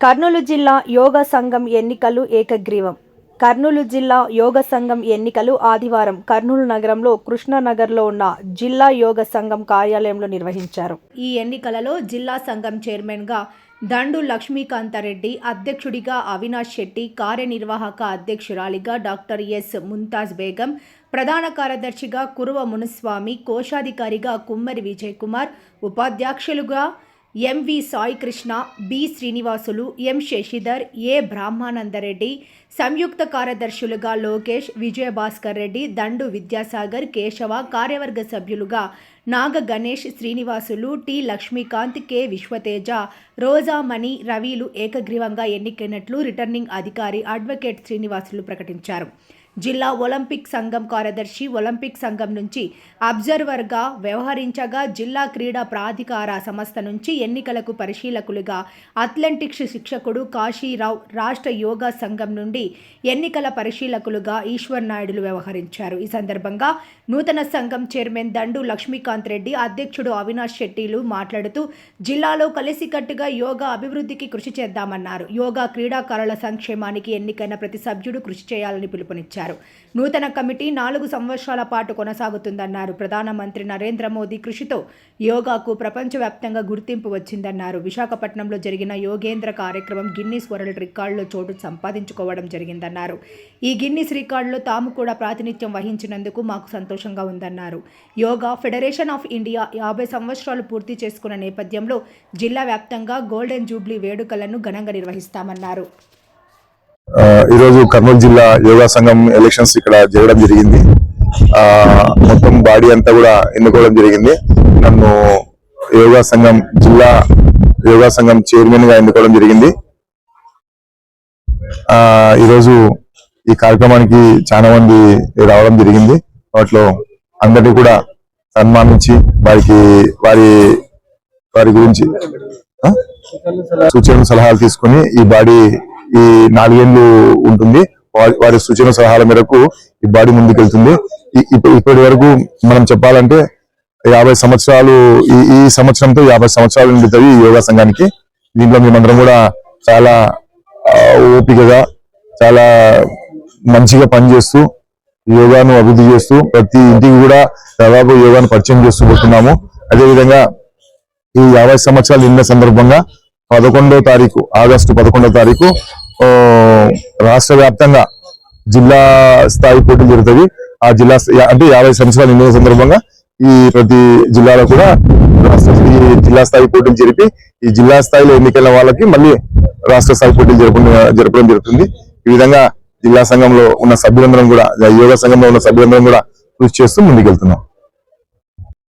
కర్నూలు జిల్లా యోగా సంఘం ఎన్నికలు ఏకగ్రీవం. కర్నూలు జిల్లా యోగ సంఘం ఎన్నికలు ఆదివారం కర్నూలు నగరంలో కృష్ణానగర్లో ఉన్న జిల్లా యోగ సంఘం కార్యాలయంలో నిర్వహించారు. ఈ ఎన్నికలలో జిల్లా సంఘం చైర్మన్గా దండు లక్ష్మీకాంతారెడ్డి అధ్యక్షుడిగా అవినాష్ శెట్టి కార్యనిర్వాహక అధ్యక్షురాలిగా డాక్టర్ ఎస్ ముంతాజ్ బేగం ప్రధాన కార్యదర్శిగా కురువ మునుస్వామి కోశాధికారిగా కుమ్మరి విజయ్ కుమార్ ఉపాధ్యక్షులుగా M V Sai Krishna B Srinivasulu M Sasidhar A Brahmanandareddy సంయుక్త కార్యదర్శులుగా లోకేష్ విజయభాస్కర్ రెడ్డి దండు విద్యాసాగర్ కేశవ కార్యవర్గ సభ్యులుగా నాగ గణేష్ శ్రీనివాసులు టి లక్ష్మీకాంత్ కె విశ్వతేజ రోజామణి రవిలు ఏకగ్రీవంగా ఎన్నికైనట్లు రిటర్నింగ్ అధికారి అడ్వకేట్ శ్రీనివాసులు ప్రకటించారు. జిల్లా ఒలింపిక్ సంఘం కార్యదర్శి ఒలింపిక్ సంఘం నుంచి అబ్జర్వర్గా వ్యవహరించగా జిల్లా క్రీడా ప్రాధికార సంస్థ నుంచి ఎన్నికలకు పరిశీలకులుగా అథ్లెటిక్స్ శిక్షకుడు కాశీరావు రాష్ట్ర యోగా సంఘం నుండి ఎన్నికల పరిశీలకులుగా ఈశ్వర్ నాయుడులు వ్యవహరించారు. ఈ సందర్భంగా నూతన సంఘం చైర్మన్ దండు లక్ష్మీకాంత్ రెడ్డి అధ్యక్షుడు అవినాష్ శెట్టిలు మాట్లాడుతూ జిల్లాలో కలిసికట్టుగా యోగా అభివృద్ధికి కృషి చేద్దామన్నారు. యోగా క్రీడాకారుల సంక్షేమానికి ఎన్నికైన ప్రతి సభ్యుడు కృషి చేయాలని పిలుపునిచ్చారు. నూతన కమిటీ నాలుగు సంవత్సరాల పాటు కొనసాగుతుందన్నారు. ప్రధానమంత్రి నరేంద్ర మోదీ కృషితో యోగాకు ప్రపంచవ్యాప్తంగా గుర్తింపు వచ్చిందన్నారు. విశాఖపట్నంలో జరిగిన యోగేంద్ర కార్యక్రమం గిన్నీస్ వరల్డ్ రికార్డులో చోటు సంపాదించుకోవడం జరిగిందన్నారు. ఈ గిన్నీస్ రికార్డులో తాము కూడా ప్రాతినిధ్యం వహించినందుకు మాకు సంతోషంగా ఉందన్నారు. యోగా ఫెడరేషన్ ఆఫ్ ఇండియా యాభై సంవత్సరాలు పూర్తి చేసుకున్న నేపథ్యంలో జిల్లా వ్యాప్తంగా గోల్డెన్ జూబ్లీ వేడుకలను ఘనంగా నిర్వహిస్తామన్నారు. ఈరోజు కర్నూలు జిల్లా యోగా సంఘం ఎలక్షన్స్ ఇక్కడ జరగడం జరిగింది. మొత్తం బాడీ అంతా కూడా ఎన్నుకోవడం జరిగింది. నన్ను యోగా సంఘం జిల్లా యోగా సంఘం చైర్మన్గా ఎన్నుకోవడం జరిగింది. ఆ ఈరోజు ఈ కార్యక్రమానికి చాలా మంది రావడం జరిగింది. వాటిలో అందరినీ కూడా సన్మానించి వారికి వారి వారి గురించి సూచన సూచనలు సలహాలు తీసుకుని ఈ బాడీ ఈ నాలుగేళ్ళు ఉంటుంది. వారి- వారి సూచన సలహాల మేరకు ఈ బాడీ ముందుకెళ్తుంది. ఇప్ప- ఇప్పటి వరకు మనం చెప్పాలంటే యాభై సంవత్సరాలు ఈ ఈ సంవత్సరంతో యాభై సంవత్సరాలు నిండుతాయి ఈ యోగా సంఘానికి. దీంట్లో మేమందరం కూడా చాలా ఓపికగా చాలా మంచిగా పనిచేస్తూ యోగాను అభివృద్ధి చేస్తూ ప్రతి ఇంటికి కూడా దాదాపు యోగాను పరిచయం చేస్తూ పోతున్నాము అదేవిధంగా ఈ యాభై సంవత్సరాలు నిన్న సందర్భంగా పదకొండో తారీఖు ఆగస్టు పదకొండో తారీఖు రాష్ట్ర వ్యాప్తంగా జిల్లా స్థాయి పోటీలు జరుగుతాయి. ఆ జిల్లా అంటే యాభై సంవత్సరాలు నిన్న సందర్భంగా ఈ ప్రతి జిల్లాలో కూడా రాష్ట్ర ఈ జిల్లా స్థాయి పోటీలు జరిపి ఈ జిల్లా స్థాయిలో ఎన్నికల వాళ్ళకి మళ్ళీ రాష్ట్ర స్థాయి పోటీలు జరపడం జరపడం జరుగుతుంది. ఈ విధంగా జిల్లా సంఘంలో ఉన్న సభ్యులందరం కూడా యోగా సంఘంలో ఉన్న సభ్యులందరం కూడా కృషి చేస్తూ ముందుకెళ్తున్నాం.